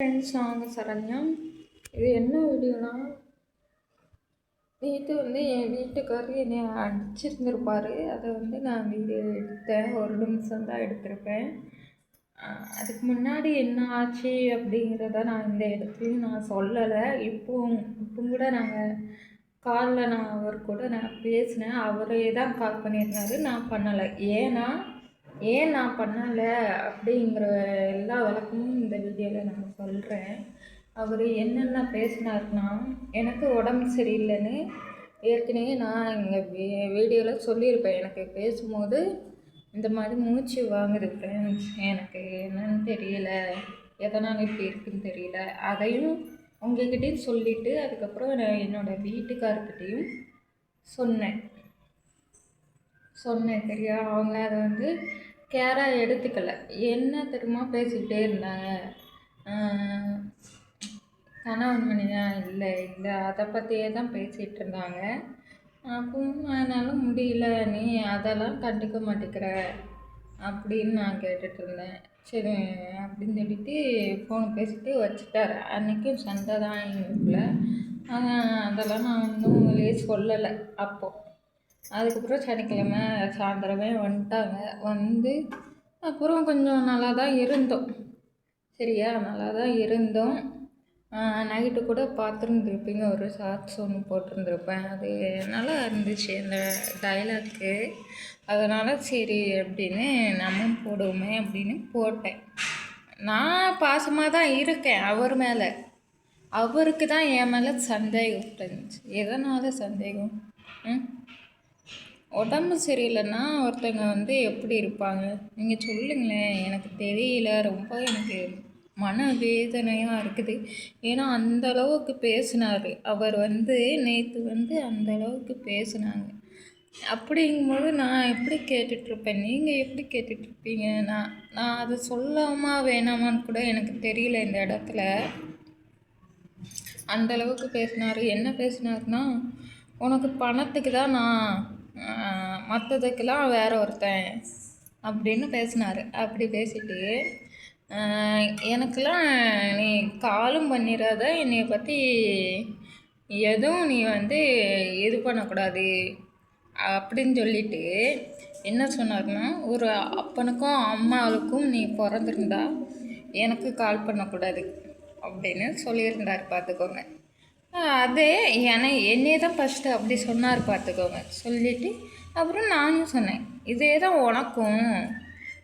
Friends நாங்கள் சரண்யா. இது என்ன வீடியோனா? நேற்று வந்து என் வீட்டுக்காரர் என்னை அடிச்சிருந்துருப்பார். அதை வந்து நான் வீடியோ எடுத்தேன். ஒரு நிமிஷம் தான் எடுத்திருப்பேன். அதுக்கு முன்னாடி என்ன ஆச்சு அப்படிங்கிறத நான் இந்த இடத்துலையும் நான் சொல்லலை. இப்போவும் இப்போ கூட நாங்கள் காலில் நான் அவர் கூட நான் பேசினேன். அவரே தான் கால் பண்ணியிருந்தாரு. நான் பண்ணலை. ஏன்னா ஏன் நான் பண்ணலை அப்படிங்கிற எல்லா விளக்கமும் இந்த வீடியோவில் நான் சொல்கிறேன் அவர் என்னென்ன பேசினாருன்னா எனக்கு உடம்பு சரியில்லைன்னு ஏற்கனவே நான் இங்கே வீ வீடியோவில் சொல்லியிருப்பேன். எனக்கு பேசும்போது இந்த மாதிரி மூச்சு வாங்குது ஃப்ரெண்ட்ஸ் எனக்கு என்னன்னு தெரியல. எதனால் இப்படி இருக்குன்னு தெரியல. அதையும் உங்ககிட்டையும் சொல்லிவிட்டு அதுக்கப்புறம் நான் என்னோடய வீட்டுக்காரர்கிட்டையும் சொன்னேன். சொன்னேன் சரியா? அவங்க அதை வந்து கேராக எடுத்துக்கலை. என்ன தெரியுமா பேசிக்கிட்டே இருந்தாங்க? கணவன் மணியா இல்லை இல்லை. அதை பற்றியே தான் பேசிகிட்டு இருந்தாங்க. அப்பவும் என்னால் முடியல. நீ அதெல்லாம் கண்டுக்க மாட்டேங்கிற அப்படின்னு நான் கேட்டுட்டு இருந்தேன். சரி அப்படின்னு சொல்லிட்டு ஃபோனை பேசிட்டு வச்சுட்டாரு. அன்றைக்கும் சண்டை தான் எங்களுக்குள்ள. அதெல்லாம் நான் ஒன்றும் வெளியே சொல்லலை அப்போது அதுக்கப்புறம் சனிக்கிழமை சாயந்தரமே வந்துட்டாங்க. வந்து அப்புறம் கொஞ்சம் நல்லா தான் இருந்தோம். சரியா? நல்லா தான் இருந்தோம் நைட்டு கூட பார்த்துருந்துருப்பீங்க. ஒரு ஷார்ட்ஸ் ஒன்று போட்டிருந்துருப்பேன். அது நல்லா இருந்துச்சு அந்த டைலாக்கு அதனால் சரி அப்படின்னு நம்ம போடுவோமே அப்படின்னு போட்டேன். நான் பாசமாக தான் இருக்கேன் அவர் மேலே. அவருக்கு தான் என் மேலே சந்தேகம் இருந்துச்சு. எதனால் சந்தேகம்? ம்? உடம்பு சரியில்லைன்னா ஒருத்தங்க வந்து எப்படி இருப்பாங்க? நீங்கள் சொல்லுங்களேன். எனக்கு தெரியல. ரொம்ப எனக்கு மன வேதனையாக இருக்குது. ஏன்னா அந்த அளவுக்கு பேசினார். அவர் வந்து நேற்று வந்து அந்த அளவுக்கு பேசினாங்க. அப்படிங்கும்போது நான் எப்படி கேட்டுட்ருப்பேன்? நீங்கள் எப்படி கேட்டுட்ருப்பீங்க? நான் நான் அதை சொல்லாமா வேணாமான்னு கூட எனக்கு தெரியல இந்த இடத்துல. அந்த அளவுக்கு பேசினார். என்ன பேசினாருன்னா உனக்கு பணத்துக்கு தான் நான் மற்றதுக்கெல்லாம் வேற ஒருத்தன் அப்படின்னு பேசினார். அப்படி பேசிட்டு எனக்கெல்லாம் நீ காலும் பண்ணிடாத என்னை பற்றி எதுவும் நீ வந்து இது பண்ணக்கூடாது அப்படின்னு சொல்லிட்டு என்ன சொன்னார்னா ஒரு அப்பனுக்கும் அம்மாவுக்கும் நீ பிறந்திருந்தா எனக்கு கால் பண்ணக்கூடாது அப்படின்னு சொல்லியிருந்தார் பார்த்துக்கோங்க. அதே ஏன்னா என்னையே தான் ஃபஸ்ட்டு அப்படி சொன்னார் பார்த்துக்கோங்க. சொல்லிவிட்டு அப்புறம் நானும் சொன்னேன் இதே தான் உனக்கும்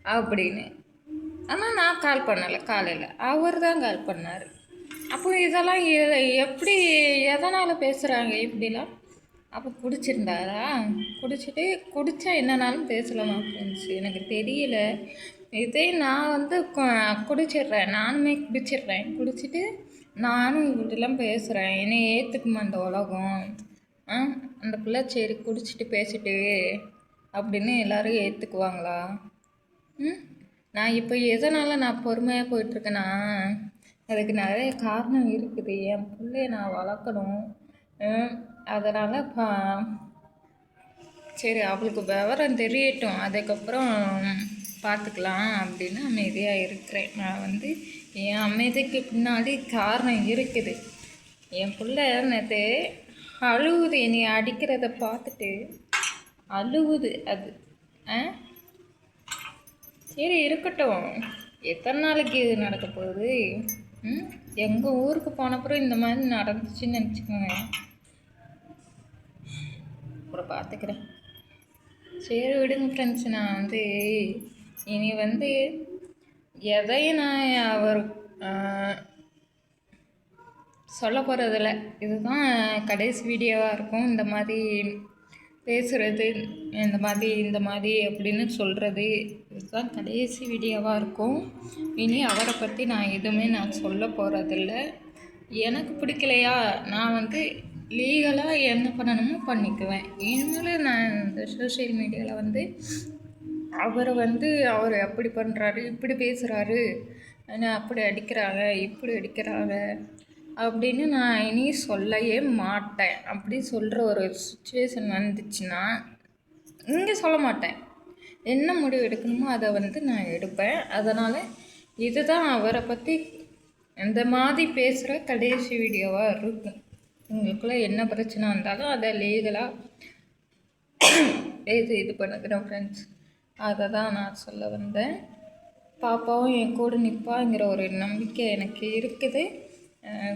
அப்படின்னு. ஆனால் நான் கால் பண்ணலை காலையில் அவர் தான் கால் பண்ணார். அப்போ இதெல்லாம் எ- எப்படி எதனால் பேசுகிறாங்க இப்படிலாம்? அப்போ குடிச்சிருந்தாரா? குடிச்சிட்டு குடித்தா என்னன்னாலும் பேசலாமா ஃப்ரெண்ட்ஸ் எனக்கு தெரியல. இதே நான் வந்து குடிச்சிடுறேன் நானுமே குடிச்சிடுறேன். குடிச்சிட்டு நானும் இப்படிலாம் பேசுகிறேன் என்னை ஏற்றுக்குமா அந்த உலகம்? ஆ அந்த பிள்ளை சரி குடிச்சிட்டு பேசிட்டு அப்படின்னு எல்லோரும் ஏற்றுக்குவாங்களா ம் நான் இப்போ எதனால் நான் பொறுமையாக போயிட்டுருக்கேன்னா அதுக்கு நிறைய காரணம் இருக்குது. என் பிள்ளைய நான் வளர்க்கணும். அதனால் பா சரி அவளுக்கு விவரம் தெரியட்டும். அதுக்கப்புறம் பார்த்துக்கலாம் அப்படின்னு அமைதியாக இருக்கிறேன். நான் வந்து என் அமைதிக்கு பின்னாடி காரணம் இருக்குது. என் பிள்ளை நேற்று அழுவுது. என்னை அடிக்கிறத பார்த்துட்டு அழுவுது அது. ஆ? சரி இருக்கட்டும். எத்தனை நாளைக்கு இது நடக்க போகுது? ம்? எங்கள் ஊருக்கு போனப்புறம் இந்த மாதிரி நடந்துச்சுன்னு நினச்சிக்கோங்க. அப்புறம் பார்த்துக்கிறேன் சரி விடுங்க ஃப்ரெண்ட்ஸ் நான் வந்து இனி வந்து எதையும் நான் அவர் சொல்ல போகிறதில்ல இதுதான் கடைசி வீடியோவாக இருக்கும். இந்த மாதிரி பேசுகிறது இந்த மாதிரி இந்த மாதிரி அப்படின்னு சொல்கிறது இதுதான் கடைசி வீடியோவாக இருக்கும். இனி அவரை பற்றி நான் எதுவுமே நான் சொல்ல போகிறதில்ல எனக்கு பிடிக்கலையா? நான் வந்து லீகலாக என்ன பண்ணணுமோ பண்ணிக்குவேன். இனிமேல் நான் இந்த சோஷியல் மீடியாவில் வந்து அவரை வந்து அவர் அப்படி பண்ணுறாரு இப்படி பேசுகிறாரு என்ன அப்படி அடிக்கிறாங்க இப்படி அடிக்கிறாங்க அப்படின்னு நான் இனி சொல்லவே மாட்டேன். அப்படி சொல்கிற ஒரு சுச்சுவேஷன் வந்துச்சுன்னா இங்கே சொல்ல மாட்டேன். என்ன முடிவு எடுக்கணுமோ அதை வந்து நான் எடுப்பேன். அதனால் இதுதான் அவரை பற்றி இந்த மாதிரி பேசுகிற கடைசி வீடியோவாக இருக்கும் உங்களுக்குள்ளே என்ன பிரச்சனை வந்தாலும் அதை லீகலாக பேசி இது பண்ணுக்கிறேன் ஃப்ரெண்ட்ஸ் அதை தான் நான் சொல்ல வந்தேன். பாப்பாவும் என் கூட நிற்பாங்கிற ஒரு நம்பிக்கை எனக்கு இருக்குது.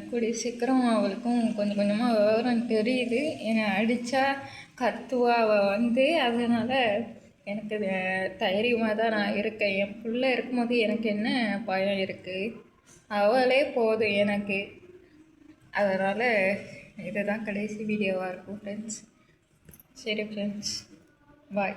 கூடிய சீக்கிரம் அவளுக்கும் கொஞ்சம் கொஞ்சமாக விவரம் தெரியுது. என்னை அடித்தா கத்துவா அவள் வந்து அதனால் எனக்கு தைரியமாக தான் நான் இருக்கேன். என் பிள்ளை இருக்கும்போது எனக்கு என்ன பயம் இருக்குது அவளே போதும் எனக்கு. அதனால் இதுதான் கடைசி வீடியோவாக இருக்கும் ஃப்ரெண்ட்ஸ் சரி ஃப்ரெண்ட்ஸ் பாய்